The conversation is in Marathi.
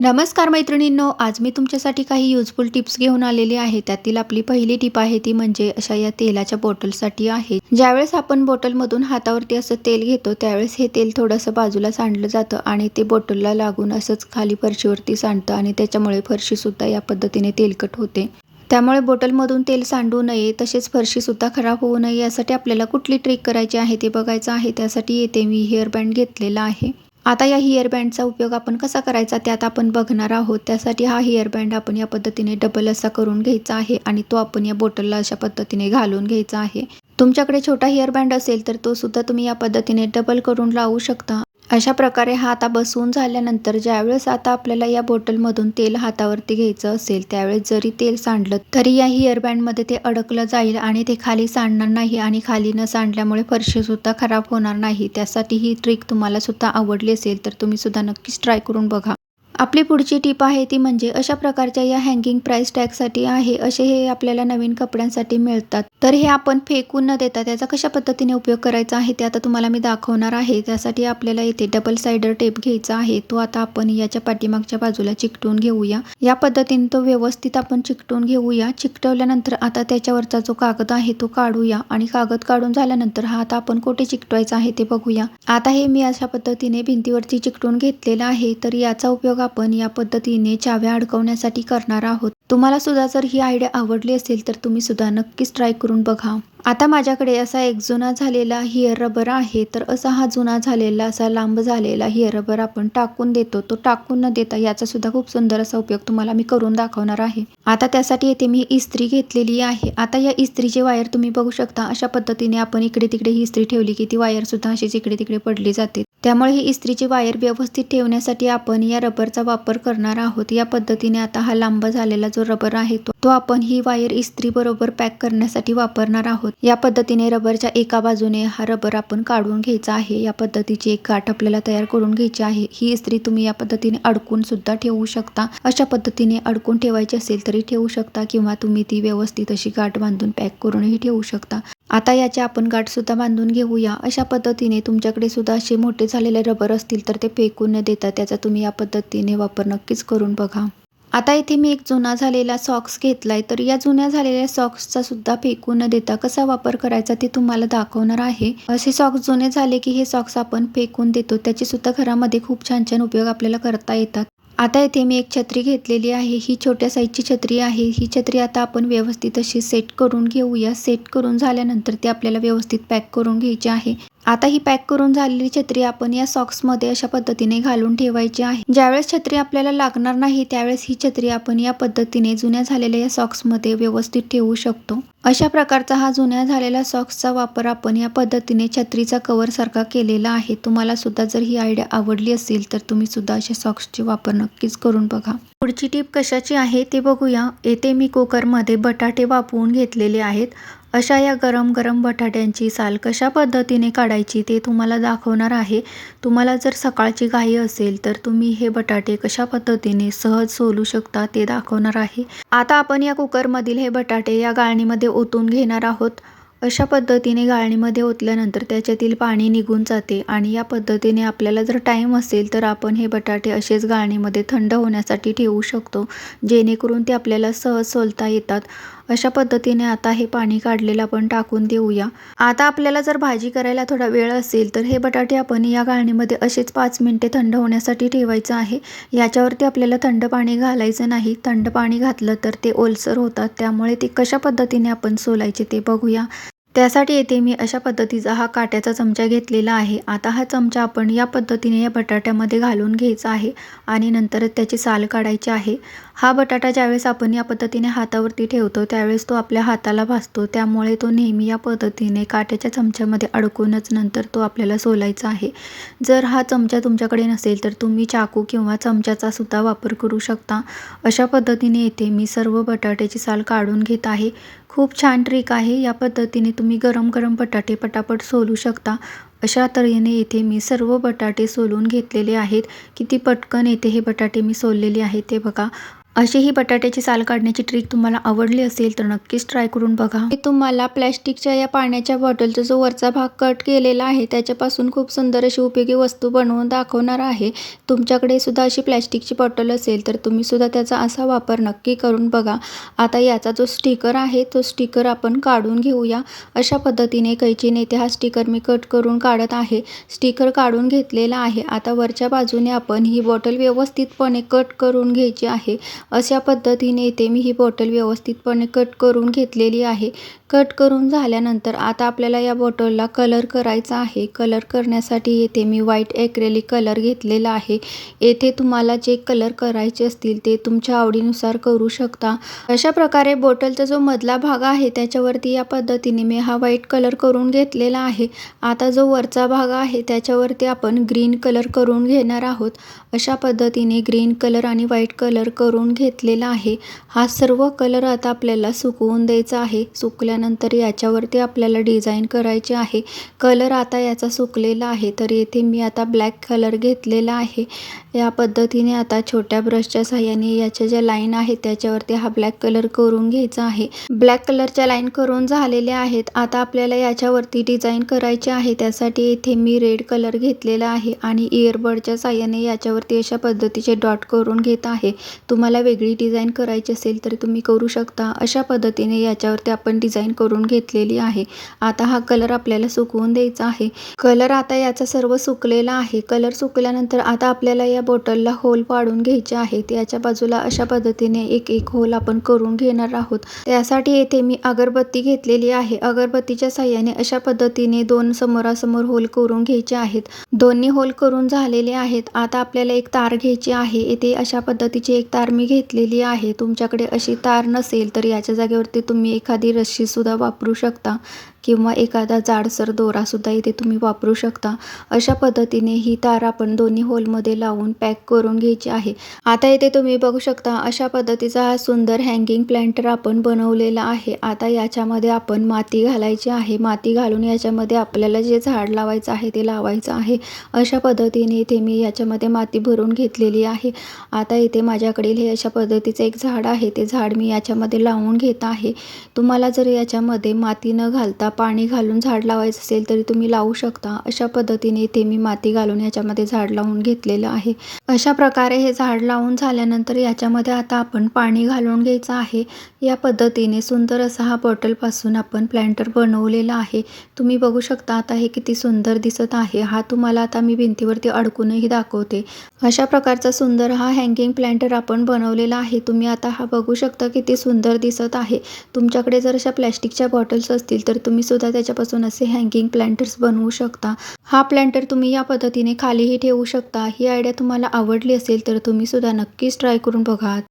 नमस्कार मैत्रिणींनो आज मी तुमच्यासाठी काही युजफुल टिप्स घेऊन आलेली आहे. त्यातील आपली पहिली टिप आहे ती म्हणजे अशा या तेलाच्या बॉटलसाठी आहे. ज्यावेळेस आपण बॉटलमधून हातावरती असं तेल घेतो त्यावेळेस हे तेल थोडंसं बाजूला सांडलं जातं आणि ते बॉटलला लागून असंच खाली फरशीवरती सांडतं आणि त्याच्यामुळे फरशीसुद्धा या पद्धतीने तेलकट होते. त्यामुळे बॉटलमधून तेल सांडू नये तसेच फरशीसुद्धा खराब होऊ नये यासाठी आपल्याला कुठली ट्रिक करायची आहे ते बघायचं आहे. त्यासाठी येथे मी हेअरबँड घेतलेला आहे. आता या हेअर बँडचा उपयोग आपण कसा करायचा त्यात आपण बघणार आहोत. त्यासाठी हा हेअर बँड आपण या पद्धतीने डबल असा करून घ्यायचा आहे आणि तो आपण या बॉटलला अशा पद्धतीने घालून घ्यायचा आहे. तुमच्याकडे छोटा हेअर बँड असेल तर तो सुद्धा तुम्ही या पद्धतीने डबल करून लावू शकता. अशा प्रकारे हा आता बसवून झाल्यानंतर ज्यावेळेस आता आपल्याला या बॉटलमधून तेल हातावरती घ्यायचं असेल त्यावेळेस जरी तेल सांडलं तरी या हेअरबँडमध्ये ते अडकलं जाईल आणि ते खाली सांडणार नाही आणि खाली न सांडल्यामुळे फरशीसुद्धा खराब होणार नाही. त्यासाठी ही ट्रिक तुम्हाला सुद्धा आवडली असेल तर तुम्ही सुद्धा नक्कीच ट्राय करून बघा. आपली पुढची टीप आहे ती म्हणजे अशा प्रकारच्या या हँगिंग प्राईस टॅगसाठी आहे. असे हे आपल्याला नवीन कपड्यांसाठी मिळतात. तर हे आपण फेकून न देता त्याचा कशा पद्धतीने उपयोग करायचा आहे ते आता तुम्हाला मी दाखवणार आहे. त्यासाठी आपल्याला इथे डबल सायडर टेप घ्यायचा आहे. तो आता आपण याच्या पाठीमागच्या बाजूला चिकटून घेऊया. या पद्धतीने तो व्यवस्थित आपण चिकटून घेऊया. चिकटवल्यानंतर आता त्याच्यावरचा जो कागद आहे तो काढूया आणि कागद काढून झाल्यानंतर हा आता आपण कोठे चिकटवायचा आहे ते बघूया. आता हे मी अशा पद्धतीने भिंतीवरती चिकटून घेतलेला आहे. तर याचा उपयोग आपण या पद्धतीने चाव्या अडकवण्यासाठी करणार आहोत. तुम्हाला सुद्धा जर ही आयडिया आवडली असेल तर तुम्ही सुद्धा नक्कीच ट्राय करून बघा. आता माझ्याकडे असा एक जुना झालेला हिअर रबर आहे तर असा हा जुना झालेला असा लांब झालेला हिअर रबर आपण टाकून देतो. तो टाकून न देता याचा सुद्धा खूप सुंदर असा उपयोग तुम्हाला मी करून दाखवणार आहे. आता त्यासाठी येथे मी इस्त्री घेतलेली आहे. आता या इस्त्रीची वायर तुम्ही बघू शकता अशा पद्धतीने आपण इकडे तिकडे ही इस्त्री ठेवली की ती वायर सुद्धा अशीच इकडे तिकडे पडली जाते. त्यामुळे ही इस्त्रीची वायर व्यवस्थित ठेवण्यासाठी आपण या रबरचा वापर करणार आहोत. या पद्धतीने आता हा लांब झालेला जो रबर आहे तो तो आपण ही वायर इस्त्री बरोबर पॅक करण्यासाठी वापरणार आहोत. या पद्धतीने रबरच्या एका बाजूने हा रबर आपण काढून घ्यायचा आहे. या पद्धतीची एक गाठ आपल्याला तयार करून घ्यायची आहे. ही इस्त्री तुम्ही या पद्धतीने अडकून सुद्धा ठेवू शकता. अशा पद्धतीने अडकून ठेवायची असेल तरी ठेवू शकता किंवा तुम्ही ती व्यवस्थित अशी गाठ बांधून पॅक करूनही ठेवू शकता. आता याचे आपण गाठ सुद्धा बांधून घेऊया. अशा पद्धतीने तुमच्याकडे सुद्धा असे मोठे झालेले रबर असतील तर ते फेकून न देता त्याचा तुम्ही या पद्धतीने वापर नक्कीच करून बघा. आता इथे मी एक जुना झालेला सॉक्स घेतलाय. तर या जुन्या झालेल्या सॉक्सचा सुद्धा फेकू न देता कसा वापर करायचा ते तुम्हाला दाखवणार आहे. असे सॉक्स जुने झाले की हे सॉक्स आपण फेकून देतो. त्याचे सुद्धा घरामध्ये खूप छान छान उपयोग आपल्याला करता येतात. आता इथे मी एक छत्री घेतलेली आहे. ही छोट्या साईजची छत्री आहे. ही छत्री आता आपण व्यवस्थित अशी सेट करून घेऊया. सेट करून झाल्यानंतर ती आपल्याला व्यवस्थित पॅक करून घ्यायची आहे. आता ही पॅक करून झालेली छत्री आपण या सॉक्समध्ये अशा पद्धतीने घालून ठेवायची आहे. ज्यावेळेस छत्री आपल्याला लागणार नाही त्यावेळेस ही छत्री आपण या पद्धतीने जुन्या झालेल्या या सॉक्समध्ये व्यवस्थित ठेवू शकतो. अशा प्रकारचा हा जुन्या झालेला सॉक्सचा वापर आपण या पद्धतीने छत्रीचा कवर सारखा केलेला आहे. तुम्हाला सुद्धा जर ही आयडिया आवडली असेल तर तुम्ही सुद्धा अशा सॉक्सचे वापर नक्कीच करून बघा. पुढची टीप कशाची आहे ते बघूया. येथे मी कुकरमध्ये बटाटे वापरून घेतलेले आहेत. अशा या गरम गरम बटाट्यांची साल कशा पद्धतीने काढायची ते तुम्हाला दाखवणार आहे. तुम्हाला जर सकाळची घाई असेल तर तुम्ही हे बटाटे कशा पद्धतीने सहज सोलू शकता ते दाखवणार आहे. आता आपण या कुकरमधील हे बटाटे या गाळणीमध्ये ओतून घेणार आहोत. अशा पद्धतीने गाळणीमध्ये ओतल्यानंतर त्याच्यातील पाणी निघून जाते आणि या पद्धतीने आपल्याला जर टाईम असेल तर आपण हे बटाटे असेच गाळणीमध्ये थंड होण्यासाठी ठेवू शकतो जेणेकरून ते आपल्याला सहज सोलता येतात. अशा पद्धतीने आता हे पाणी काढलेलं आपण टाकून देऊया. आता आपल्याला जर भाजी करायला थोडा वेळ असेल तर हे बटाटे आपण या गाळणीमध्ये असेच पाच मिनटे थंड होण्यासाठी ठेवायचं आहे. याच्यावरती आपल्याला थंड पाणी घालायचं नाही. थंड पाणी घातलं तर ते ओलसर होतात. त्यामुळे ते कशा पद्धतीने आपण सोलायचे ते बघूया. त्यासाठी येथे मी अशा पद्धतीचा हा काट्याचा चमचा घेतलेला आहे. आता हा चमचा आपण या पद्धतीने या बटाट्यामध्ये घालून घ्यायचा आहे आणि नंतर त्याची साल काढायची आहे. हा बटाटा ज्यावेळेस आपण या पद्धतीने हातावरती ठेवतो त्यावेळेस तो आपल्या हाताला भासतो. त्यामुळे तो नेहमी या पद्धतीने काट्याच्या चमच्यामध्ये अडकूनच नंतर तो आपल्याला सोलायचा आहे. जर हा चमचा तुमच्याकडे नसेल तर तुम्ही चाकू किंवा चमच्याचा सुद्धा वापर करू शकता. अशा पद्धतीने येथे मी सर्व बटाट्याची साल काढून घेत आहे. खूप छान ट्रिक आहे. या पद्धतीने तुम्ही गरम गरम बटाटे पटापट सोलू शकता. अशा तऱ्हेने येथे मी सर्व बटाटे सोलून घेतलेले आहेत. किती पटकन येथे हे बटाटे मी सोललेले आहेत ते बघा. अशी ही बटाट्याची साल काढण्याची ट्रिक तुम्हाला आवडली असेल तर नक्कीच ट्राय करून बघा. मी तुम्हाला प्लॅस्टिकच्या या पाण्याच्या बॉटलचा जो वरचा भाग कट केलेला आहे त्याच्यापासून खूप सुंदर अशी उपयोगी वस्तू बनवून दाखवणार आहे. तुमच्याकडे सुद्धा अशी प्लॅस्टिकची बॉटल असेल तर तुम्ही सुद्धा त्याचा असा वापर नक्की करून बघा. आता याचा जो स्टिकर आहे तो स्टिकर आपण काढून घेऊया. अशा पद्धतीने कैचीने ते हा स्टिकर मी कट करून काढत आहे. स्टिकर काढून घेतलेला आहे. आता वरच्या बाजूने आपण ही बॉटल व्यवस्थितपणे कट करून घ्यायची आहे. अशा पद्धतीने इथे मी ही बॉटल व्यवस्थितपणे कट करून घेतलेली आहे. कट करून झाल्यानंतर आता आपल्याला या बॉटलला कलर करायचा आहे. कलर करण्यासाठी येथे मी व्हाईट ॲक्रेलिक कलर घेतलेला आहे. येथे तुम्हाला जे कलर करायचे असतील ते तुमच्या आवडीनुसार करू शकता. अशा प्रकारे बॉटलचा जो मधला भाग आहे त्याच्यावरती या पद्धतीने मी हा व्हाईट कलर करून घेतलेला आहे. आता जो वरचा भाग आहे त्याच्यावरती आपण ग्रीन कलर करून घेणार आहोत. अशा पद्धतीने ग्रीन कलर आणि व्हाईट कलर करून घेतलेला आहे. हा सर्व कलर आता आपल्याला सुकवून द्यायचा आहे. सुकल्यानंतर याच्यावरती आपल्याला डिझाईन करायची आहे. कलर आता याचा सुकलेला आहे. तर येथे मी आता ब्लॅक कलर घेतलेला आहे. या पद्धतीने आता छोट्या ब्रशच्या साह्याने याच्या ज्या लाईन आहेत त्याच्यावरती हा ब्लॅक कलर करून घ्यायचा आहे. ब्लॅक कलरच्या लाईन करून झालेल्या आहेत. आता आपल्याला याच्यावरती डिझाईन करायची आहे. त्यासाठी येथे मी रेड कलर घेतलेला आहे आणि इयरबडच्या साह्याने याच्यावरती अशा पद्धतीचे डॉट करून घेत आहे. तुम्हाला वेगळी डिझाईन करायची असेल तर तुम्ही करू शकता. अशा पद्धतीने याच्यावरती आपण डिझाईन करून घेतलेली आहे. आता हा कलर आपल्याला सुकवून द्यायचा आहे. कलर आता याचा सर्व सुकलेला आहे. कलर सुकल्यानंतर आता आपल्याला या बॉटलला होल पाडून घ्यायचे आहेत. याच्या बाजूला अशा पद्धतीने एक एक होल आपण करून घेणार आहोत. त्यासाठी येथे मी अगरबत्ती घेतलेली आहे. अगरबत्तीच्या साह्याने अशा पद्धतीने दोन समोरासमोर होल करून घ्यायचे आहेत. दोन्ही होल करून झालेले आहेत. आता आपल्याला एक तार घ्यायची आहे. येथे अशा पद्धतीची एक तार मी घेतलेली आहे. तुमच्याकडे अशी तार नसेल तर याच्या जागेवरती तुम्ही एखादी रस्सीसुद्धा वापरू शकता. किंवा एखादा जाडसर दोरासुद्धा इथे तुम्ही वापरू शकता. अशा पद्धतीने ही तार आपण दोन्ही होलमध्ये लावून पॅक करून घ्यायची आहे. आता इथे तुम्ही बघू शकता अशा पद्धतीचा हा सुंदर हँगिंग प्लॅन्टर आपण बनवलेला आहे. आता याच्यामध्ये आपण माती घालायची आहे. माती घालून याच्यामध्ये आपल्याला जे झाड लावायचं आहे ते लावायचं आहे. अशा पद्धतीने इथे मी याच्यामध्ये माती भरून घेतलेली आहे. आता इथे माझ्याकडील हे अशा पद्धतीचं एक झाड आहे. ते झाड मी याच्यामध्ये लावून घेत आहे. तुम्हाला जर याच्यामध्ये माती न घालता पाणी घालून झाड लावायचं असेल तरी तुम्ही लावू शकता. अशा पद्धतीने इथे मी माती घालून याच्यामध्ये झाड लावून घेतलेलं आहे. अशा प्रकारे हे झाड लावून झाल्यानंतर याच्यामध्ये आता आपण पाणी घालून घ्यायचं आहे. या पद्धतीने सुंदर असा हा बॉटलपासून आपण प्लॅन्टर बनवलेला आहे. तुम्ही बघू शकता आता हे किती सुंदर दिसत आहे. हा तुम्हाला आता मी भिंतीवरती अडकूनही दाखवते. अशा प्रकारचा सुंदर हा हँगिंग प्लॅन्टर आपण बनवलेला आहे. तुम्ही आता हा बघू शकता किती सुंदर दिसत आहे. तुमच्याकडे जर अशा प्लॅस्टिकच्या बॉटल्स असतील तर तुम्ही सुद्धा त्याच्यापासून असे हँगिंग प्लॅन्टर्स बनवू शकता. हा प्लॅन्टर तुम्ही या पद्धतीने खालीही ठेवू शकता. ही आयडिया तुम्हाला आवडली असेल तर तुम्ही सुद्धा नक्कीच ट्राय करून बघा.